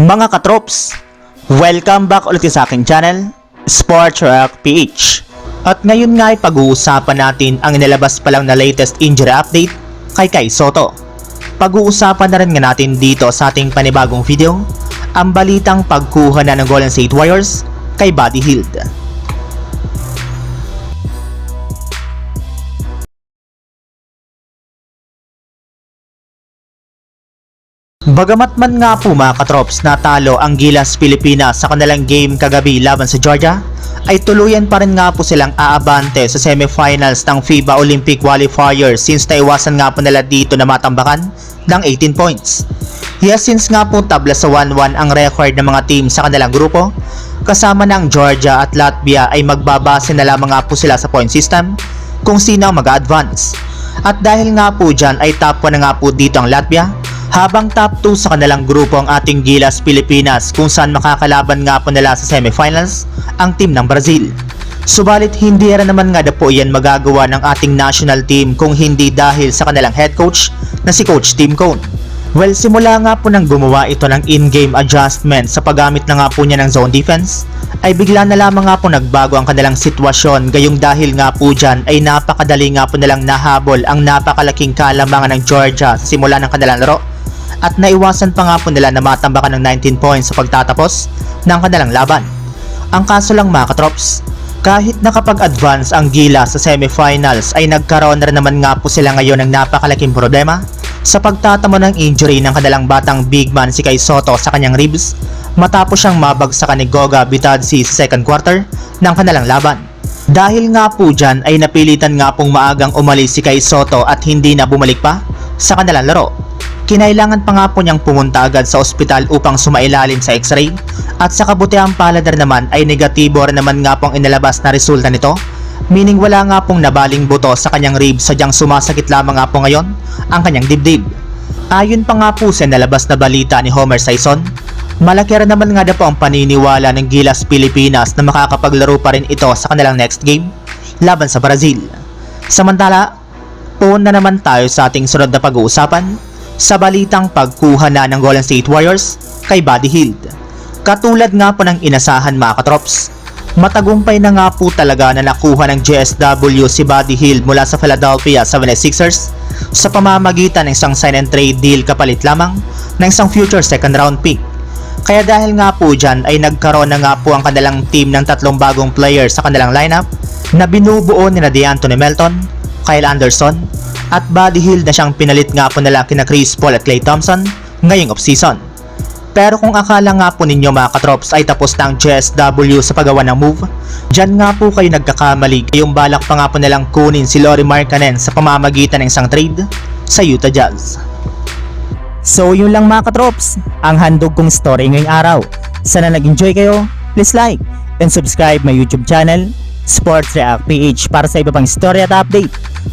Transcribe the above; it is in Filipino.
Mga katrops, welcome back ulit sa aking channel, Sports Rock PH. At ngayon nga ay pag-uusapan natin ang inilabas pa lang na latest injury update kay Kai Soto. Pag-uusapan na rin nga natin dito sa ating panibagong video, ang balitang pagkuha na ng Golden State Warriors kay Buddy Hield. Bagamat man nga po mga katrops natalo ang Gilas Pilipinas sa kanilang game kagabi laban sa Georgia, ay tuluyan pa rin nga po silang aabante sa semifinals ng FIBA Olympic Qualifiers since naiwasan nga po nila dito na matambakan ng 18 points. Yes, since nga po tabla sa 1-1 ang record ng mga team sa kanilang grupo, kasama ng Georgia at Latvia ay magbabase na lamang nga po sila sa point system kung sino ang mag-advance. At dahil nga po dyan ay top 1 na nga po dito ang Latvia, habang top 2 sa kanilang grupo ang ating Gilas Pilipinas kung saan makakalaban nga po nila sa semifinals ang team ng Brazil. Subalit hindi rin naman nga na po yan magagawa ng ating national team kung hindi dahil sa kanilang head coach na si Coach Tim Cone. Well, simula nga po nang gumawa ito ng in-game adjustment sa paggamit na nga po niya ng zone defense, ay bigla na lamang nga po nagbago ang kanilang sitwasyon gayong dahil nga po dyan ay napakadali nga po nilang nahabol ang napakalaking kalamangan ng Georgia simula ng kanilang laro at naiwasan pa nga po nila na matambakan ng 19 points sa pagtatapos ng kanilang laban. Ang kaso lang mga katrops, kahit nakapag-advance ang Gila sa semifinals ay nagkaroon na naman nga po sila ngayon ng napakalaking problema sa pagtatamo ng injury ng kanilang batang big man si Kai Soto sa kanyang ribs matapos siyang mabagsakan ni Goga Bitadze sa second quarter ng kanilang laban. Dahil nga po dyan ay napilitan nga pong maagang umalis si Kai Soto at hindi na bumalik pa sa kanilang laro. Kinailangan pa nga po niyang pumunta agad sa ospital upang sumailalim sa x-ray at sa kabutihang palad rin naman ay negatibo rin naman nga pong inilabas na resulta nito meaning wala nga pong nabaling buto sa kanyang ribs sadyang sumasakit lamang nga po ngayon ang kanyang dibdib. Ayon pa nga po sa nalabas na balita ni Homer Sison, malaki rin naman nga na po ang paniniwala ng Gilas Pilipinas na makakapaglaro pa rin ito sa kanilang next game laban sa Brazil. Samantala, puon na naman tayo sa ating sunod na pag-uusapan sa balitang pagkuha na ng Golden State Warriors kay Buddy Hield. Katulad nga po ng inasahan mga katrops, matagumpay na nga po talaga na nakuha ng GSW si Buddy Hield mula sa Philadelphia 76ers sa pamamagitan ng isang sign and trade deal kapalit lamang ng isang future second round pick. Kaya dahil nga po dyan ay nagkaroon na nga po ang kanilang team ng tatlong bagong players sa kanilang lineup na binubuo ni na DeAnthony Melton, Kyle Anderson, at Buddy Hield na siyang pinalit nga po nila kina Chris Paul at Klay Thompson ngayong offseason. Pero kung akala nga po ninyo mga katrops ay tapos na ang GSW sa paggawa ng move, dyan nga po kayo nagkakamali kayong balak pa nga po nilang kunin si Lori Markkanen sa pamamagitan ng isang trade sa Utah Jazz. So yun lang mga katrops, ang handog kong story ngayong araw. Sana nag-enjoy kayo, please like and subscribe my YouTube channel, Sports React PH para sa iba pang story at update